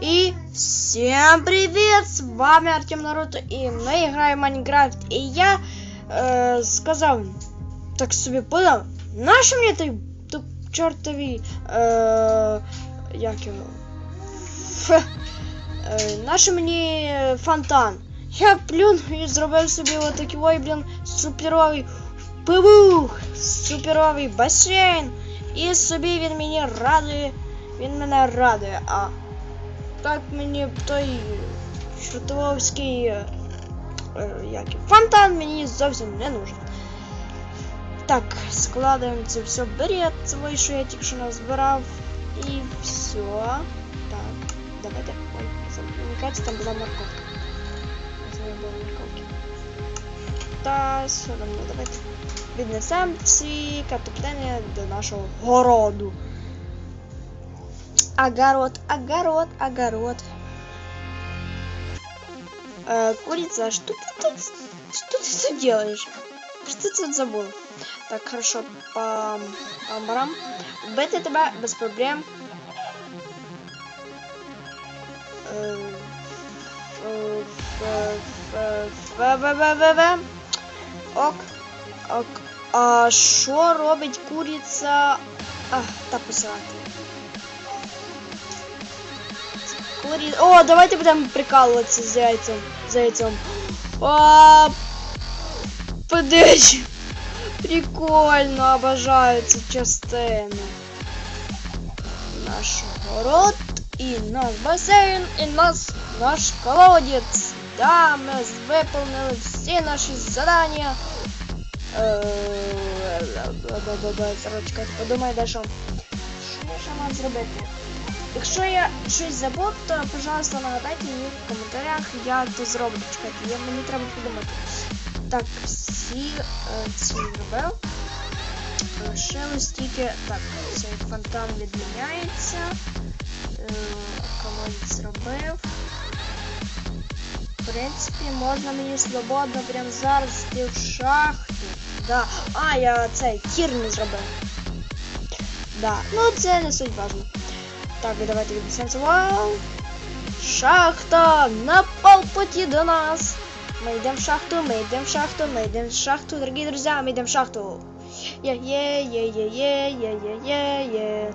И всем привет! С вами Артем Наруто, и мы играем Майнкрафт. І я е, сказав, так собі подав, нащо мені той туп чортовий, е, як його? Фе, е, нащо мені фонтан? Я плюнув і зробив собі отакий блін, суперовий пивух, суперовий басейн. І собі він мені радує, він мене радує, а так мені той чортовський е, е, як фонтан мені зовсім не нужен. Так, складаємо це все берет свій, що я тільки що назбирав. І все. Так, давайте. Ой, мені кажется, там була морковка. Була морковки. Та ну давайте віднесемо ці картоплини до нашого городу. Огород, огород, огород. Э, курица, что ты тут, что ты тут делаешь? Что ты тут забыл? Так, хорошо, пам, пам барам. Убити тебе без проблем. Ок, ок. А що робить куриця? А, та посилати. говорили... О, давайте будем прикалываться за этим, За этим. А, ПДЧ. Прикольно, обожаются частены. Наш город и наш бассейн, и нас, наш колодец. Да, мы выполнили все наши задания. Да-да-да, Сорочка, подумай дальше. Что ж нам зробити? Якщо я щось забув, то, пожалуйста, нагадайте мені в коментарях, я то зроблю. Чекайте, я, мені треба подумати. Так, всі е, ці зробив. Лишилось тільки. Так, цей фонтан відміняється. Е, колодець зробив. В принципі, можна мені свободно прямо зараз йти в шахту. Да. А, я цей кір не зробив. Да. Ну це не суть важно. Так, давайте віднесемося. Вау! Шахта на полпуті до нас. Мы идем в шахту, мы идем в шахту, мы идем в шахту, дорогие друзья, мы идем в шахту. Е-е-е-е-е-е-е-е.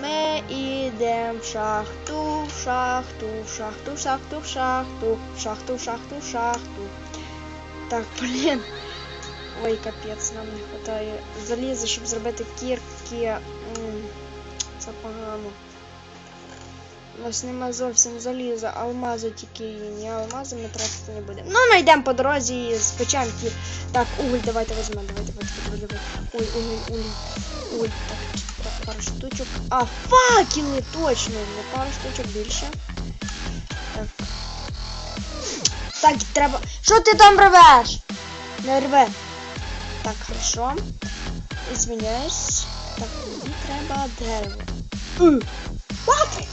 Мы идем в шахту, в шахту, в шахту, в шахту, в шахту, в шахту, в шахту, в шахту. Так, блин. Ой, капець, нам не хватає заліза, щоб зробити кірки. Це погано. У нас нема зовсім заліза, алмази тільки є. Ні, алмази ми тратити не будемо. Ну, знайдемо по дорозі спечемо ті. Так, уголь давайте візьмемо, давайте, давайте, давайте. Ой, уголь, уголь. Ой, так, пару штучок. А, факели, точно, не пару штучок більше. Так. Так, треба. Що ти там рвеш? Не рве. Так, хорошо. Извиняюсь. Так, мені треба дерево. Е, What?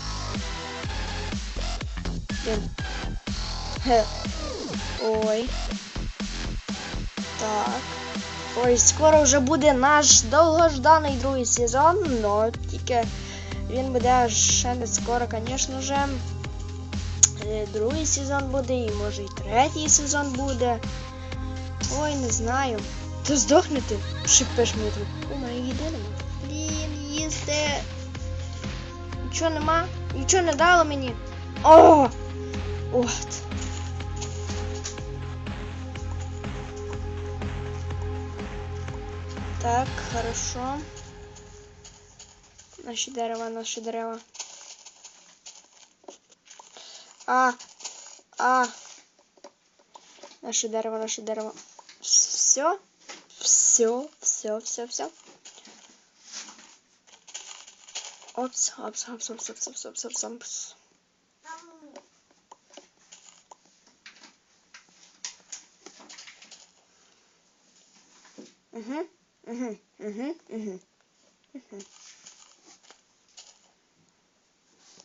Ой. Так. Ой, скоро вже буде наш довгожданий другий сезон, но тільки він буде ще не скоро, звісно же. Е, Другий сезон буде, і може і третій сезон буде. Ой, не знаю. Ти здохнете? Шипиш мені тут. О, мене їди нема. Блін, їсти. Нічого нема? Нічого не дало мені. О! От. Так, хорошо. Наші дерева, наші дерева. А, а. Наше дерево, наше дерево. Все, все, все, все, все. Опс, опс, опс, опс, опс, опс, опс, опс, опс. Угу, угу, угу, угу.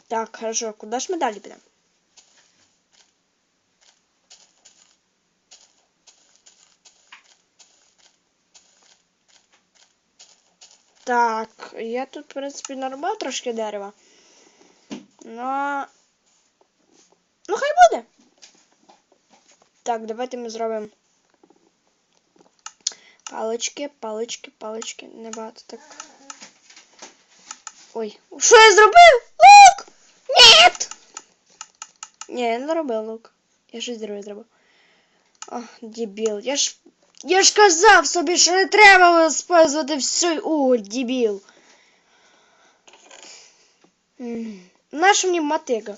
Так, хорошо, куда ж мы далі підемо? Так, я тут, в принципі, нарубав трошки дерева. Ну. Ну, хай буде. Так, давайте ми зробимо. Палички, палички, палички. Небагато так. Ой. Що я зробив? Лук! Ні! Ні, я не робив лук. Я щось друге зробив. О, дебіл. Я ж. Я ж казав собі, що не треба використовувати всю уголь, дебіл. М, Наш мені мотига.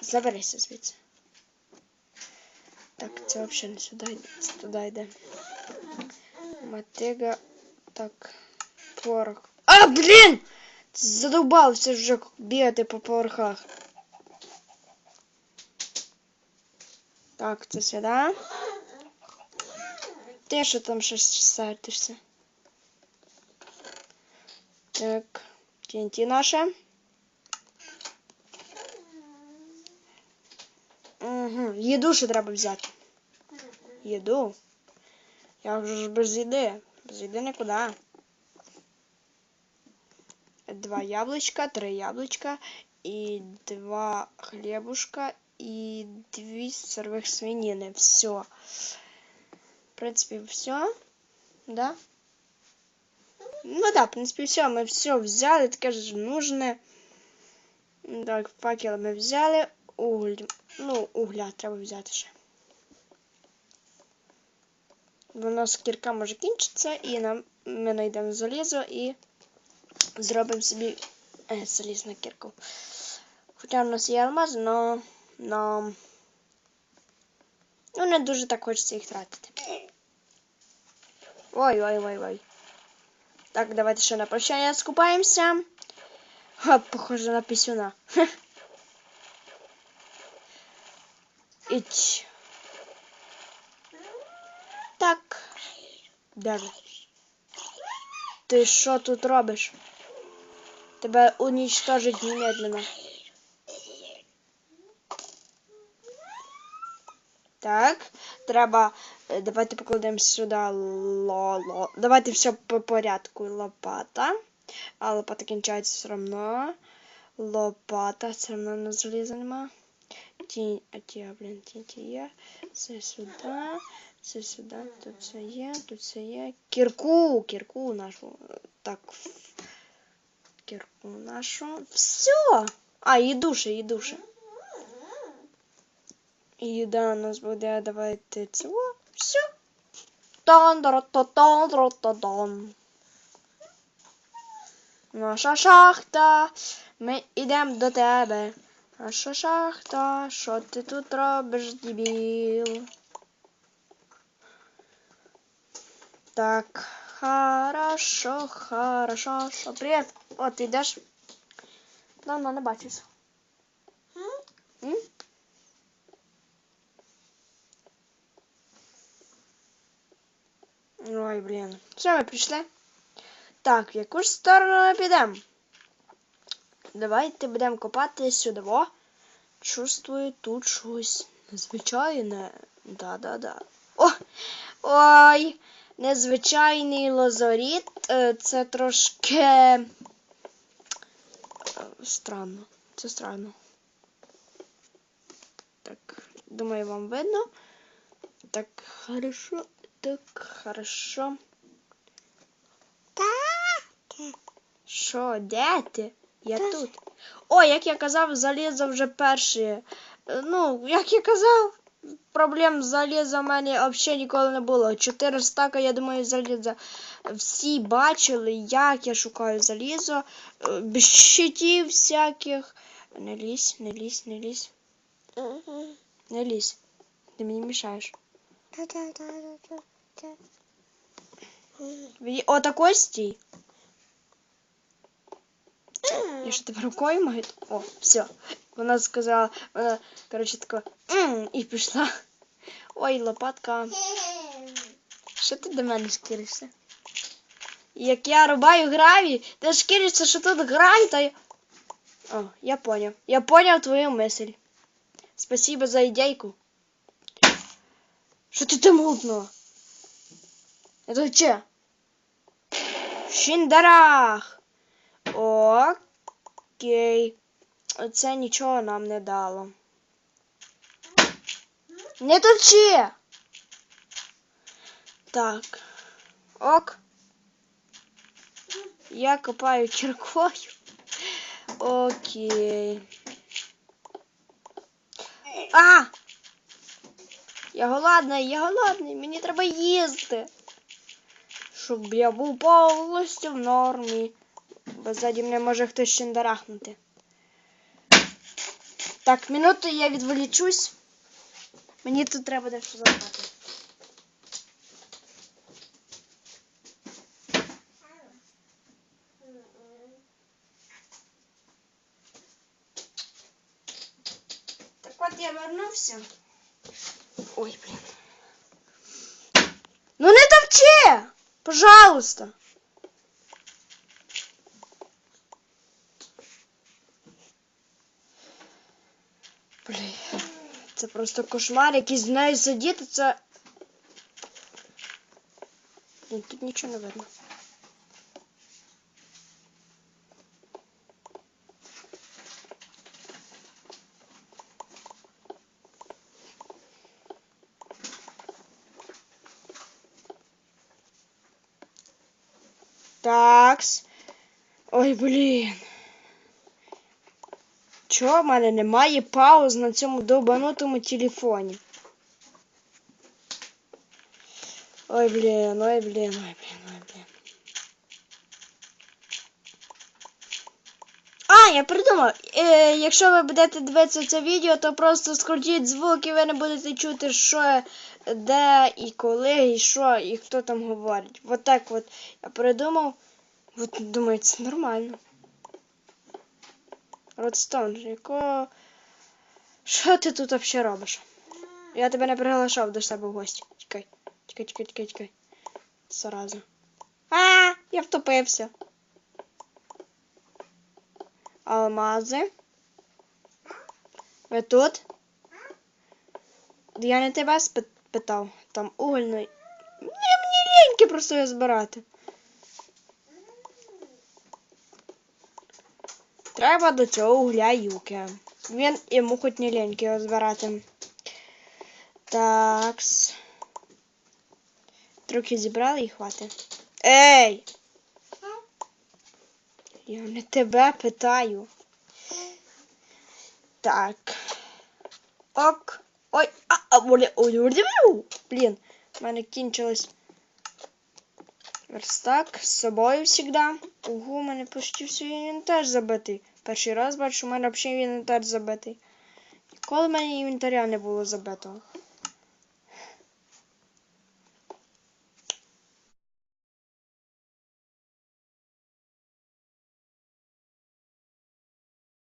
Заберися звідси. Так, це взагалі не сюди йде, це туди йде. Мотига. Так. Порох. А, блін! Задовбався вже бігати по поверхах. Так, це сюди. Ти що там щось сайтишся? Так, TNT наше. Угу. Їду ще треба взяти. Їду. Я вже ж без їди. Без їди нікуди. Два яблучка, три яблучка і два хлібушка і дві сырых свинины. Все. В принципе, все. Да? Ну да, в принципе, все. Мы все взяли, таке ж нужне. Так, факел ми взяли. Уголь. Ну, угля треба взяти ще. Бо у нас кірка може кінчитися, і нам ми знайдемо залізо і зробимо собі е, залізну кірку. Хоча в нас є алмаз, но, но ну не дуже так хочеться їх тратити. Ой, ой, ой, ой. Так, давайте ще на прощання скупаємося. Ха, похоже на пісюна. Іть. Так. Даже. Ти що тут робиш? Тебе уничтожить немедленно. Так, треба. е, Давайте покладемо сюди лоло. Давайте все по порядку. Лопата. А лопата кінчається все одно. Лопата все одно на заліза нема. Ті, а ті, блін, ті, ті є. Це сюди. Це сюди. Тут це є, тут це є. Кірку, кірку нашу. Так. Кірку нашу. Все! А, і душе, і душе. І у нас буде, давайте цього. Все. тон тон тон тон Наша шахта. Ми йдемо до тебе. Наша шахта. Що ти тут робиш, дебіл? Так, хорошо, хорошо. Що, привіт. О, ти йдеш? Давно не. Все, ми. Так, в яку ж сторону ми підемо? Давайте будемо копати сюди. Во. Чувствую тут щось незвичайне. Да-да-да. О! Ой! Незвичайний лазоріт. Е, Це трошки. е, Странно. Це странно. Так, думаю, вам видно. Так, хорошо. Так, хорошо. Що, де ти? Я тут. О, як я казав, залізо вже перше. Е, Ну, як я казав, проблем з залізом в мене взагалі ніколи не було. Чотири стака, я думаю, заліза. Всі бачили, як я шукаю залізо. Е, Без щитів всяких. Не лізь, не лізь, не лізь, не лізь. Ти мені мішаєш. Та-та-та-та-та. Мгм. Віді- О, такой стій. Я що тебе рукою? О, все. Вона сказала, вона, коротше, така і пішла. Ой, лопатка. Що ти до мене шкіришся? Як я рубаю гравій, ти шкіришся, що тут гравій, та я... О, я поняв. Я поняв твою мисль. Спасибо за ідейку. Що ти там гукнула? Это че? Шиндарах. Окей. це нічого нам не дало. Не товчи! Так. Ок. Я копаю кіркою. Окей. А! Я голодний, я голодний, мені треба їсти. Щоб я був повністю в нормі. Бо ззаді мене може хтось шиндарахнути. Так, минуту я відволічусь. Мені тут треба дещо забрати. Так от я вернувся. Ой, блін. Ну не товчи! Пожалуйста. Блін. Це просто кошмар, який з нею сидіти, це. Тут нічого не видно. Такс. Ой, блін. Чого в мене немає пауз на цьому довбанутому телефоні? Ой, блін, ой, блін, ой, блін, ой, блін. А, я придумав. Е, якщо ви будете дивитися це відео, то просто скрутіть звук і ви не будете чути, що, де і коли, і що, і хто там говорить. Вот так от я придумав. От думаю, це нормально. Родстоун, якого. Що ти тут взагалі робиш? Я тебе не приглашав до себе в гості. Тікай, тікай, тікай, тікай, тікай. Зараза. А, я втопився. Алмази. Ви тут? Я не тебе спи- питав. Там угольний. Ні, мені ліньки просто його збирати. Треба до цього угля юки. Він йому хоч не ліньки його збирати. Такс. Трохи зібрали і хватить. Ей! Я не тебе питаю. Так. Ок. Блін, в мене кінчилось верстак з собою завжди. Ого, у мене почти все інвентар забитий. Перший раз бачу, у мене взагалі інвентар забитий. Ніколи в мене інвентаря не було забитого.